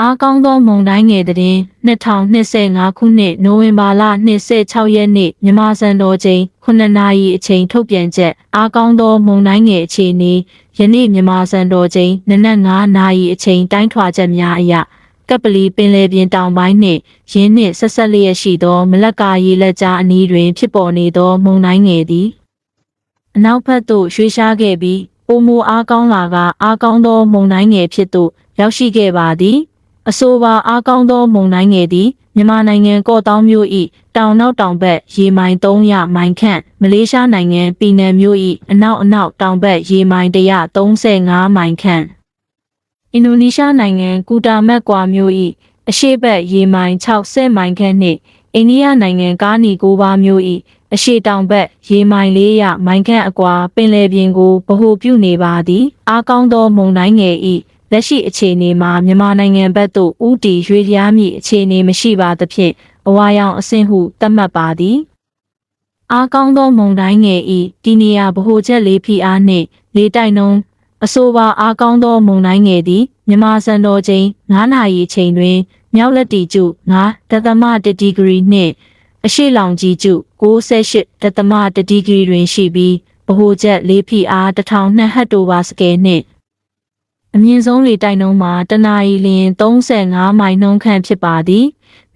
အားကောင်းသောမုန်တိုင်းငယ်တဲ့2025ခုနှစ်နိုဝင်ဘာလ26ရက်နေ့မြန်မာစံတော်ချိန်9နာရီအချိန်ထုတ်ပြန်ချက်အားကောင်းသောမုန်တိုင်းငယ်အခြေအနေယနေ့မြန်မာစံတော်ချိန်နနက်9နာရီအချိန်တိုင်းထွာချက်များအရကပလီပင်လယ်ပြင်တောင်ပိုင်းနှင့်ရင်းနှင့်ဆက်ဆက်လျက်ရှိသောမလက္ကာရေလက်ကြားအနီးတွင်ဖြစ်ပေါ်နေသောမုန်တိုင်းငယ်သည်အနောက်ဘက်သို့ရွှေ့ရှားခဲ့ပြီးပိုမိုအားကောင်းလာကအားကောင်းသောမုန်တိုင်းငယ်ဖြစ်သို့ရောက်ရှိခဲ့ပါသည် အဆိုပါအားကောင်းသောမုန်တိုင်းငယ်သည်မြန်မာနိုင်ငံကော့တောင်းမြို့၏တောင်နောက်တောင်ဘက်ရေမိုင်300မိုင်ခန့်မလေးရှားနိုင်ငံပီနန်မြို့၏အနောက်အနောက်တောင်ဘက်ရေမိုင်135မိုင်ခန့်အင်ဒိုနီးရှားနိုင်ငံကူတာမက်ကွာမြို့၏အရှေ့ဘက်ရေမိုင်60မိုင်ခန့်နှင့်အိန္ဒိယနိုင်ငံကာနီကိုဘာမြို့၏အရှေ့တောင်ဘက်ရေမိုင်400မိုင်ခန့်အကွာပင်လယ်ပြင်ကိုဗဟိုပြုနေပါသည်အားကောင်းသောမုန်တိုင်းငယ်၏ လက်ရှိအခြေအနေမှာမြန်မာနိုင်ငံဘက်သို့ဥတီရွေလျားမည့်အခြေအနေမရှိပါသဖြင့်အဝါရောင်အဆင့်ဟုသတ်မှတ်ပါသည်အားကောင်းသောမုန်တိုင်းငယ်ဤဒီနေရာဗဟိုချက်လေးဖီအားနှင့်လေတိုက်နှုန်းအဆိုပါအားကောင်းသောမုန်တိုင်းငယ်သည်မြန်မာစံတော်ချိန်9နာရီချိန်တွင်မြောက်လက်တီကျု9ဒသမ1ဒီဂရီနှင့်အရှိလောင်ကြီးကျု68ဒသမ1ဒီဂရီတွင်ရှိပြီးဗဟိုချက်လေးဖီအား1002ဟက်တိုပါစကယ်နှင့် အမြင့်ဆုံးလေတိုက်နှုန်းမှာတနာရီလျင်35မိုင်နှုန်းခန့်ဖြစ်ပါသည်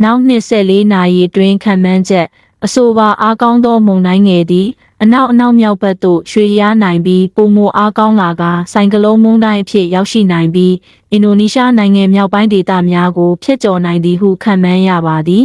နောက်24နာရီအတွင်းခံမှန်းချက်အဆိုပါအားကောင်းသောမုန်တိုင်းငယ်သည်အနောက်အနောက်မြောက်ဘက်သို့ရွှေ့ရမ်းနိုင်ပြီးပုံမအားကောင်းလာကဆိုင်ကလုန်းမုန်တိုင်းအဖြစ်ရောက်ရှိနိုင်ပြီးအင်ဒိုနီးရှားနိုင်ငံမြောက်ပိုင်းဒေသများကိုဖျက်ကျော်နိုင်သည်ဟုခန့်မှန်းရပါသည်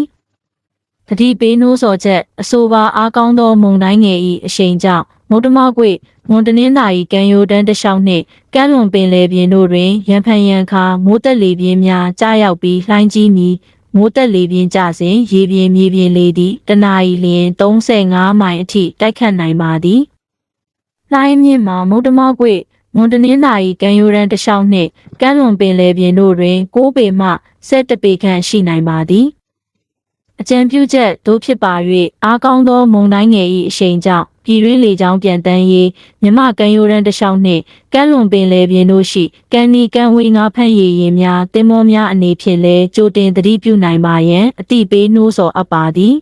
တတိပေးနိုးစော်ချက်အဆိုပါအားကောင်းသောမုန်တိုင်းငယ်၏အရှိန်ကြောင့် မုတ်တမကွေမွန်တနင်္သာရီကံရိုတန်းတစ်လျှောက်နှင့်ကမ်းလွန်ပင်လယ်ပြင်တို့တွင်ရန်ဖန်ရန်ခါမိုးတက်လေပြင်းများကြားရောက်ပြီးလှိုင်းကြီးမီမိုးတက်လေပြင်းကြစဉ်ရေပြင်းမြေပြင်းလေသည်တနအီလျင်35မိုင်အထိတိုက်ခတ်နိုင်ပါသည်။လှိုင်းမြင့်မှာမုတ်တမကွေမွန်တနင်္သာရီကံရိုရန်တစ်လျှောက်နှင့်ကမ်းလွန်ပင်လယ်ပြင်တို့တွင်6ပေမှ7ပေခန့်ရှိနိုင်ပါသည်။ အကြံပြုချက်တို့ဖြစ်ပါ၍အားကောင်းသောမုန်တိုင်းငယ်၏အရှိန်ကြောင့်ပြည်တွင်းလေကြောင်းပြန်တန်းရေးမြမကံရိုရန်တစ်လျှောက်နှင့်ကမ်းလွန်ပင်လယ်ပြင်တို့ရှိကန်နီကန်ဝေငါဖန့်ရည်ရင်များတင်မောများအနေဖြင့်လည်းကြိုတင်သတိပြုနိုင်ပါရန်အတိပေးနှိုးဆော်အပ်ပါသည်